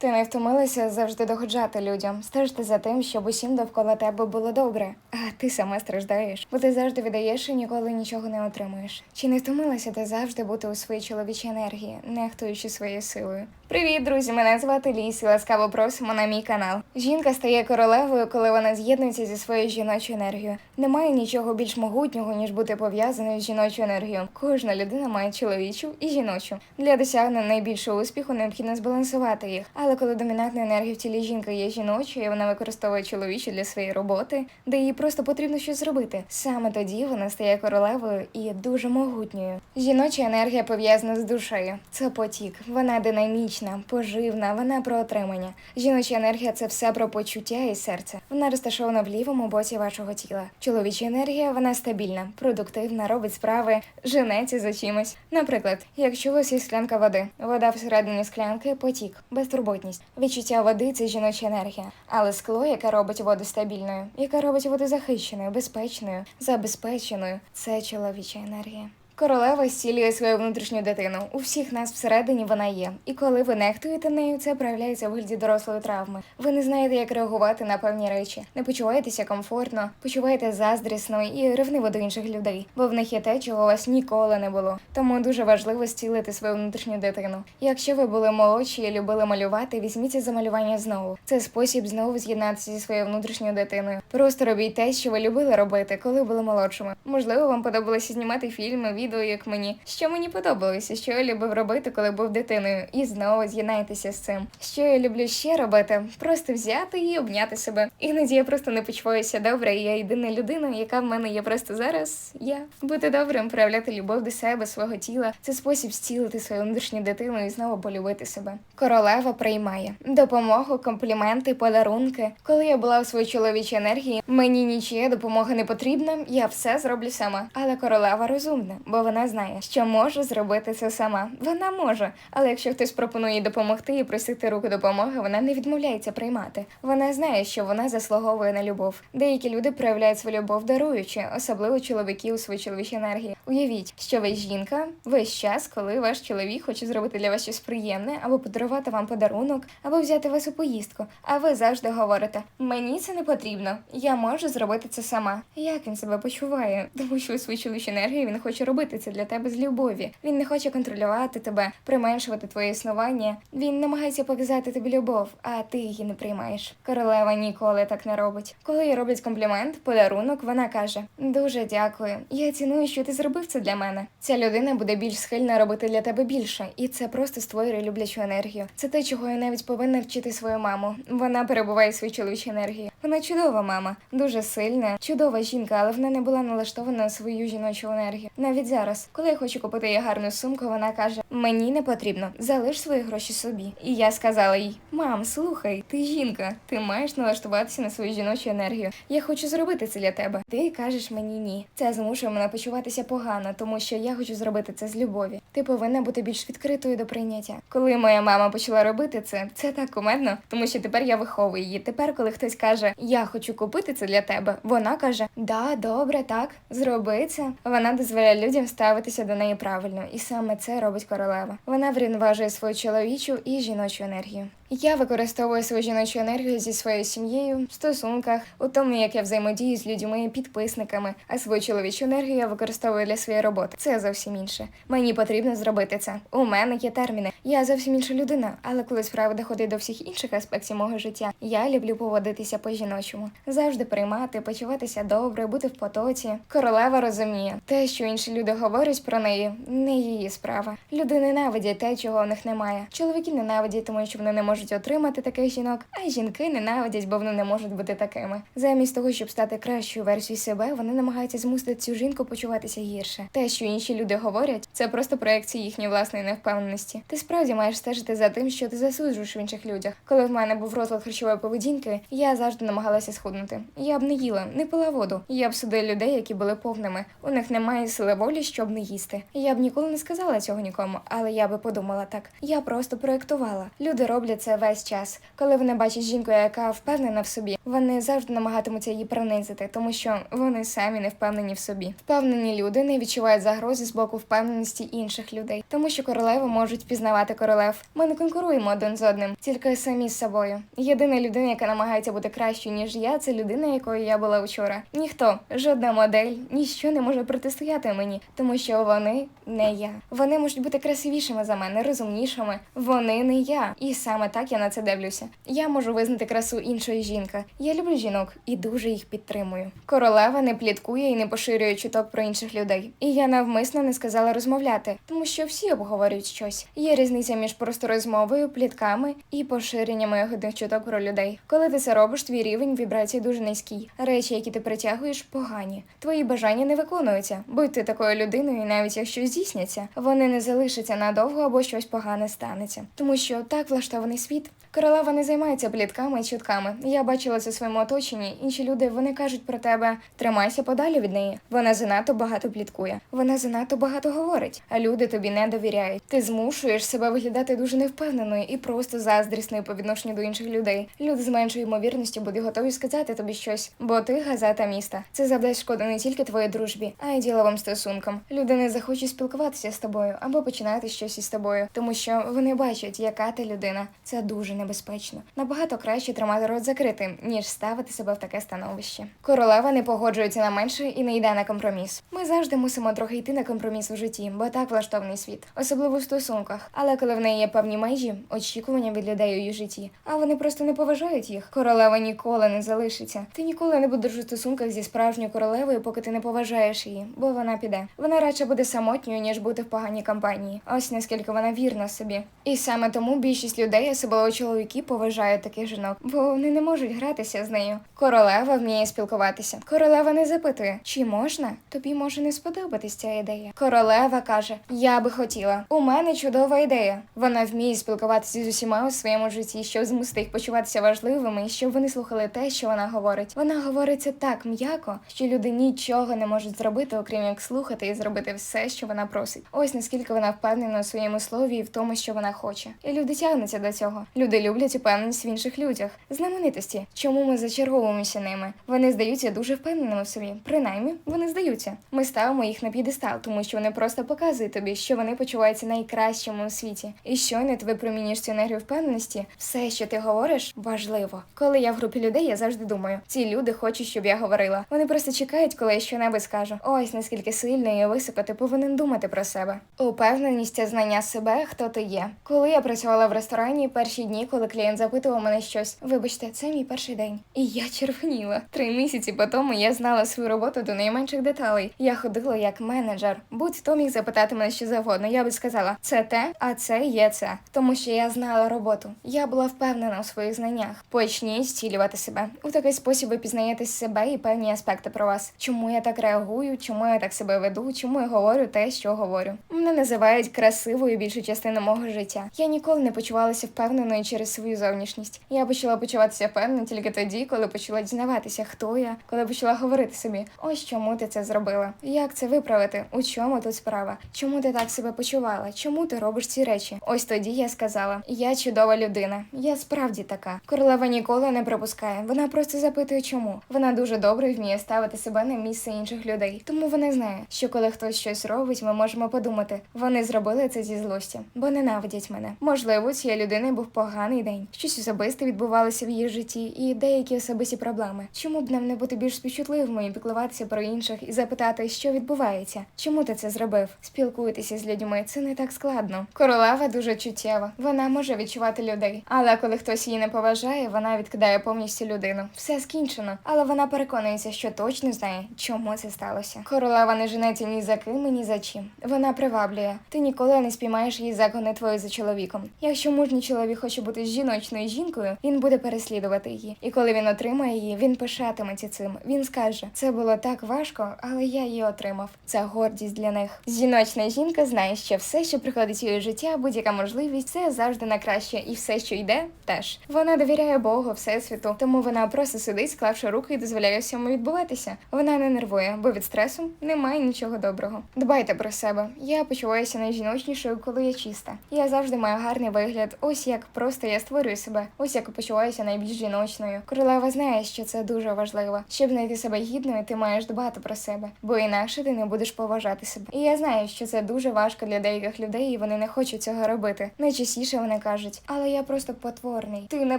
Ти не втомилася завжди догоджати людям, стежити за тим, щоб усім довкола тебе було добре, а ти сама страждаєш, бо ти завжди віддаєш і ніколи нічого не отримуєш. Чи не втомилася ти завжди бути у своїй чоловічій енергії, нехтуючи своєю силою? Привіт, друзі! Мене звати Ліс і ласкаво просимо на мій канал. Жінка стає королевою, коли вона з'єднується зі своєю жіночою енергією. Немає нічого більш могутнього, ніж бути пов'язаною з жіночою енергією. Кожна людина має чоловічу і жіночу. Для досягнення найбільшого успіху необхідно збалансувати їх. Але коли домінантна енергія в тілі жінки є жіночою, вона використовує чоловічу для своєї роботи, де їй просто потрібно щось зробити. Саме тоді вона стає королевою і є дуже могутньою. Жіноча енергія пов'язана з душею. Це потік. Вона динамічна, поживна, вона про отримання. Жіноча енергія це все про почуття і серце. Вона розташована в лівому боці вашого тіла. Чоловіча енергія вона стабільна, продуктивна, робить справи, женеться за чимось. Наприклад, якщо у вас є склянка води, вода всередині склянки потік, безтурботність. Відчуття води це жіноча енергія. Але скло, яке робить воду стабільною, яке робить воду захищеною, безпечною, забезпеченою, це чоловіча енергія. Королева зцілює свою внутрішню дитину. У всіх нас всередині вона є. І коли ви нехтуєте нею, це проявляється в вигляді дорослої травми. Ви не знаєте, як реагувати на певні речі, не почуваєтеся комфортно, почуваєте заздрісно і ревниво до інших людей, бо в них є те, чого у вас ніколи не було. Тому дуже важливо зцілити свою внутрішню дитину. Якщо ви були молодші і любили малювати, візьміться за малювання знову. Це спосіб знову з'єднатися зі своєю внутрішньою дитиною. Просто робіть те, що ви любили робити, коли були молодшими. Можливо, вам подобалося знімати фільми, відео, як мені. Що мені подобалося, що я любив робити, коли був дитиною, і знову з'єднайтеся з цим. Що я люблю ще робити? Просто взяти і обняти себе. Іноді я просто не почуваюся добре, і я єдина людина, яка в мене є просто зараз. Я бути добрим, проявляти любов до себе, свого тіла. Це спосіб зцілити свою внутрішню дитину і знову полюбити себе. Королева приймає допомогу, компліменти, подарунки. Коли я була у своїй чоловічій енергії, мені нічия допомога не потрібна, я все зроблю сама. Але королева розумна, бо вона знає, що може зробити це сама. Вона може, але якщо хтось пропонує їй допомогти і просити руку допомоги, вона не відмовляється приймати. Вона знає, що вона заслуговує на любов. Деякі люди проявляють свою любов даруючи, особливо чоловіки у своїй чоловічій енергії. Уявіть, що ви жінка весь час, коли ваш чоловік хоче зробити для вас щось приємне, або подарувати вам подарунок, або взяти вас у поїздку. А ви завжди говорите: мені це не потрібно, я можу зробити це сама. Як він себе почуває? Тому що у своїй чоловічій енергії він хоче робити це для тебе з любові. Він не хоче контролювати тебе, применшувати твоє існування. Він намагається показати тобі любов, а ти її не приймаєш. Королева ніколи так не робить. Коли їй роблять комплімент, подарунок, вона каже: Дуже дякую. Я ціную, що ти зробив це для мене. Ця людина буде більш схильна робити для тебе більше, і це просто створює люблячу енергію. Це те, чого я навіть повинна вчити свою маму. Вона перебуває в своїй чоловічій енергії. Вона чудова мама, дуже сильна, чудова жінка, але вона не була налаштована на свою жіночу енергію. Навіть зараз, коли я хочу купити їй гарну сумку, вона каже: Мені не потрібно, залиш свої гроші собі. І я сказала їй: Мам, слухай, ти жінка, ти маєш налаштуватися на свою жіночу енергію. Я хочу зробити це для тебе. Ти кажеш мені ні. Це змушує мене почуватися погано, тому що я хочу зробити це з любові. Ти повинна бути більш відкритою до прийняття. Коли моя мама почала робити це, це так кумедно, тому що тепер я виховую її. Тепер, коли хтось каже, я хочу купити це для тебе, вона каже: Да, добре, так, зроби це. Вона дозволяє людям ставитися до неї правильно, і саме це робить королева. Вона врівноважує свою чоловічу і жіночу енергію. Я використовую свою жіночу енергію зі своєю сім'єю, в стосунках, у тому, як я взаємодію з людьми, підписниками, а свою чоловічу енергію я використовую для своєї роботи. Це зовсім інше. Мені потрібно зробити це. У мене є терміни. Я зовсім інша людина, але коли справа доходить до всіх інших аспектів мого життя, я люблю поводитися по-жіночому, завжди приймати, почуватися добре, бути в потоці. Королева розуміє, те, що інші люди говорять про неї, не її справа. Люди ненавидять те, чого в них немає. Чоловіки ненавидять, тому що вони не можуть отримати таких жінок, а жінки ненавидять, бо вони не можуть бути такими. Замість того, щоб стати кращою версією себе, вони намагаються змусити цю жінку почуватися гірше. Те, що інші люди говорять, це просто проекція їхньої власної невпевненості. Ти справді маєш стежити за тим, що ти засуджуєш в інших людях. Коли в мене був розлад харчової поведінки, я завжди намагалася схуднути. Я б не їла, не пила воду. Я б судила людей, які були повними. У них немає сили волі, щоб не їсти. Я б ніколи не сказала цього нікому, але я би подумала так. Я просто проектувала. Люди роблять це це весь час. Коли вони бачать жінку, яка впевнена в собі, вони завжди намагатимуться її принизити, тому що вони самі не впевнені в собі. Впевнені люди не відчувають загрози з боку впевненості інших людей, тому що королеви можуть пізнавати королев. Ми не конкуруємо один з одним, тільки самі з собою. Єдина людина, яка намагається бути кращою ніж я, це людина, якою я була вчора. Ніхто, жодна модель, ніщо не може протистояти мені, тому що вони не я. Вони можуть бути красивішими за мене, розумнішими. Вони не я. І саме так я на це дивлюся. Я можу визнати красу іншої жінки. Я люблю жінок і дуже їх підтримую. Королева не пліткує і не поширює чуток про інших людей. І я навмисно не сказала розмовляти, тому що всі обговорюють щось. Є різниця між просто розмовою, плітками і поширенням ягодних чуток про людей. Коли ти це робиш, твій рівень вібрацій дуже низький. Речі, які ти притягуєш, погані. Твої бажання не виконуються. Будь ти такою людиною, навіть якщо здійсняться, вони не залишаться надовго або щось погане станеться. Тому що так влаштований світ. Королева не займається плітками і чутками. Я бачила це в своєму оточенні. Інші люди вони кажуть про тебе: тримайся подалі від неї. Вона занадто багато пліткує. Вона занадто багато говорить, а люди тобі не довіряють. Ти змушуєш себе виглядати дуже невпевненою і просто заздрісною по відношенню до інших людей. Люди з меншою ймовірністю будуть готові сказати тобі щось, бо ти газета міста. Це завдасть шкоди не тільки твоїй дружбі, а й діловим стосункам. Люди не захочуть спілкуватися з тобою або починати щось із тобою, тому що вони бачать, яка ти людина. Це дуже небезпечно. Набагато краще тримати рот закритим, ніж ставити себе в таке становище. Королева не погоджується на менше і не йде на компроміс. Ми завжди мусимо трохи йти на компроміс у житті, бо так влаштований світ, особливо в стосунках. Але коли в неї є певні межі, очікування від людей у її житті, а вони просто не поважають їх. Королева ніколи не залишиться. Ти ніколи не будеш у стосунках зі справжньою королевою, поки ти не поважаєш її, бо вона піде. Вона радше буде самотньою, ніж бути в поганій компанії. Ось наскільки вона вірна собі. І саме тому більшість людей, особливо чоловіки, поважають таких жінок, бо вони не можуть гратися з нею. Королева вміє спілкуватися. Королева не запитує, чи можна? Тобі може не сподобатись ця ідея. Королева каже: Я би хотіла. У мене чудова ідея. Вона вміє спілкуватися з усіма у своєму житті, щоб змусити їх почуватися важливими, і щоб вони слухали те, що вона говорить. Вона говорить це так м'яко, що люди нічого не можуть зробити, окрім як слухати і зробити все, що вона просить. Ось наскільки вона впевнена у своєму слові і в тому, що вона хоче. І люди тягнуться до цього. Люди люблять упевненість в інших людях. Знаменитості. Чому ми зачерговуємося ними? Вони здаються дуже впевненими в собі. Принаймні, вони здаються. Ми ставимо їх на п'єдестал, тому що вони просто показують тобі, що вони почуваються найкращими у світі. І щойно ти випромінюєш цю енергію впевненості, все, що ти говориш, важливо. Коли я в групі людей, я завжди думаю, ці люди хочуть, щоб я говорила. Вони просто чекають, коли я щонебудь скажу. Ось наскільки сильно і високо ти повинен думати про себе. Упевненість це знання себе, хто ти є. Коли я працювала в ресторані, перші дні, коли клієнт запитував мене щось, вибачте, це мій перший день. І я червоніла. Три місяці по тому я знала свою роботу до найменших деталей. Я ходила як менеджер. Будь-хто міг запитати мене що завгодно. Я би сказала, це те, а це є це. Тому що я знала роботу. Я була впевнена у своїх знаннях. Почніть зцілювати себе. У такий спосіб ви пізнаєте себе і певні аспекти про вас. Чому я так реагую, чому я так себе веду, чому я говорю те, що говорю. Мене називають красивою більшу частину мого життя. Я ніколи не почувалася впевненою через свою зовнішність. Я почала почуватися впевнено тільки тоді, коли почала дізнаватися, хто я, коли почала говорити собі, ось чому ти це зробила. Як це виправити? У чому тут справа? Чому ти так себе почувала? Чому ти робиш ці речі? Ось тоді я сказала: я чудова людина. Я справді така. Королева ніколи не припускає. Вона просто запитує, чому. Вона дуже добре вміє ставити себе на місце інших людей. Тому вона знає, що коли хтось щось робить, ми можемо подумати, вони зробили це зі злості, бо ненавидять мене. Можливо, цієї людини був поганий день. Щось особисте відбувалося в її житті, і деякі особисті проблеми. Чому б нам не бути більш співчутливими і піклуватися про інших і запитати, що відбувається? Чому ти це зробив? Спілкуйтеся з людьми, це не так складно. Королева дуже чуттєва. Вона може відчувати людей. Але коли хтось її не поважає, вона відкидає повністю людину. Все скінчено. Але вона переконується, що точно знає, чому це сталося. Королева не женеться ні за ким, ні за чим. Вона приваблює. Ти ніколи не спіймаєш її загони твої за чоловіком. Якщо мужній чоловік хоче бути жіночною жінкою, він буде переслідувати її. І коли він отримає її, він пишатиметься цим. Він скаже: це було так важко, але я її отримав. Це гордість для них. Жіночна жінка знає, що все, що приходить її життя, будь-яка можливість, це завжди на краще, і все, що йде, теж. Вона довіряє Богу, всесвіту, тому вона просто сидить, склавши руки і дозволяє всьому відбуватися. Вона не нервує, бо від стресу немає нічого доброго. Дбайте про себе. Я почуваюся найжіночнішою, коли я чиста. Я завжди маю гарний вигляд, ось як просто я створюю себе. Ось як почуваюся найбільш жіночною. Королева знає, що це дуже важливо. Щоб знайти себе гідною, ти маєш дбати про себе, бо інакше ти не будеш поважати себе. І я знаю, що це дуже важко для деяких людей, і вони не хочуть цього робити. Найчастіше вони кажуть, але я просто потворний. Ти не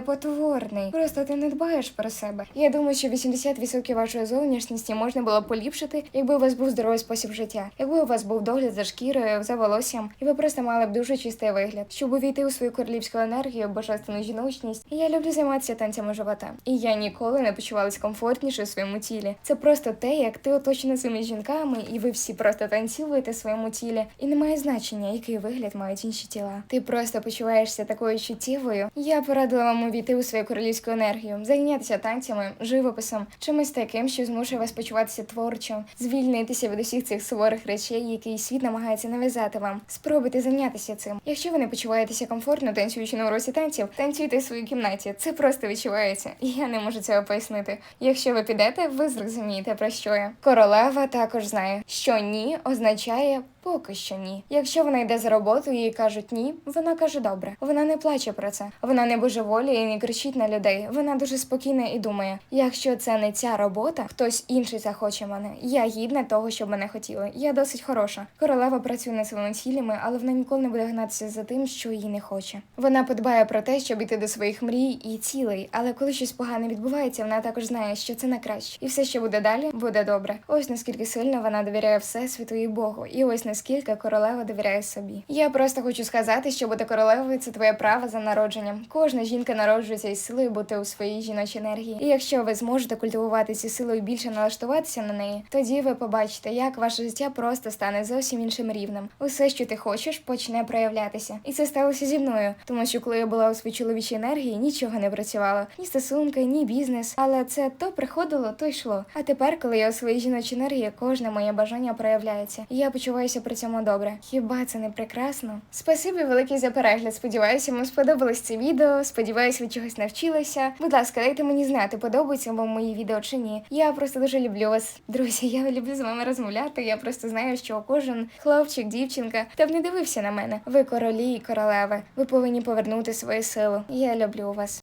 потворний, просто ти не дбаєш про себе. Я думаю, що 80% вашої зовнішності можна було поліпшити, якби у вас був здоровий спосіб життя, якби у вас був догляд за шкірою, за волоссям, і ви просто мали б дуже чистий вигляд, щоб увійти у свою королівську енергію, божественну жіночність. І я люблю займатися танцями живота. І я ніколи не почувалась комфортніше у своєму тілі. Це просто те, як ти оточена цими жінками, і ви всі просто танцюєте в своєму тілі. І немає значення, який вигляд мають інші тіла. Ти просто почуваєшся такою чуттєвою. Я порадила вам увійти у свою королівську енергію, зайнятися танцями, живописом, чимось таким, що змушує вас почуватися творчо, звільнитися від усіх цих суворих речей, які світ намагається нав'язати вам. Спробуйте зайнятися цим. Якщо ви не почуваєтеся комфортно, танцюючи на уроці танців, танцюйте в своїй кімнаті. Це просто відчувається. Я не можу цього пояснити. Якщо ви підете, ви зрозумієте про що я. Королева також знає, що ні означає. Поки що ні. Якщо вона йде за роботу, їй кажуть ні, вона каже добре. Вона не плаче про це. Вона не божеволіє і не кричить на людей. Вона дуже спокійна і думає: якщо це не ця робота, хтось інший захоче мене. Я гідна того, щоб мене хотіли. Я досить хороша. Королева працює над своїми цілями, але вона ніколи не буде гнатися за тим, що їй не хоче. Вона подбає про те, щоб іти до своїх мрій і цілей. Але коли щось погане відбувається, вона також знає, що це на краще, і все, що буде далі, буде добре. Ось наскільки сильно вона довіряє всесвіту і Богу, і ось наскільки королева довіряє собі. Я просто хочу сказати, що бути королевою це твоє право за народженням. Кожна жінка народжується із силою бути у своїй жіночій енергії. І якщо ви зможете культивувати цю силу і більше налаштуватися на неї, тоді ви побачите, як ваше життя просто стане зовсім іншим рівнем. Усе, що ти хочеш, почне проявлятися. І це сталося зі мною, тому що коли я була у своїй чоловічій енергії, нічого не працювало, ні стосунки, ні бізнес. Але це то приходило, то йшло. А тепер, коли я у своїй жіночій енергії, кожне моє бажання проявляється. Я почуваюся при цьому добре. Хіба це не прекрасно? Спасибі велике за перегляд. Сподіваюся, вам сподобалось це відео. Сподіваюся, ви чогось навчилися. Будь ласка, дайте мені знати, подобаються вам мої відео чи ні. Я просто дуже люблю вас, друзі. Я люблю з вами розмовляти. Я просто знаю, що кожен хлопчик, дівчинка, хто б не дивився на мене. Ви королі і королеви. Ви повинні повернути свою силу. Я люблю вас.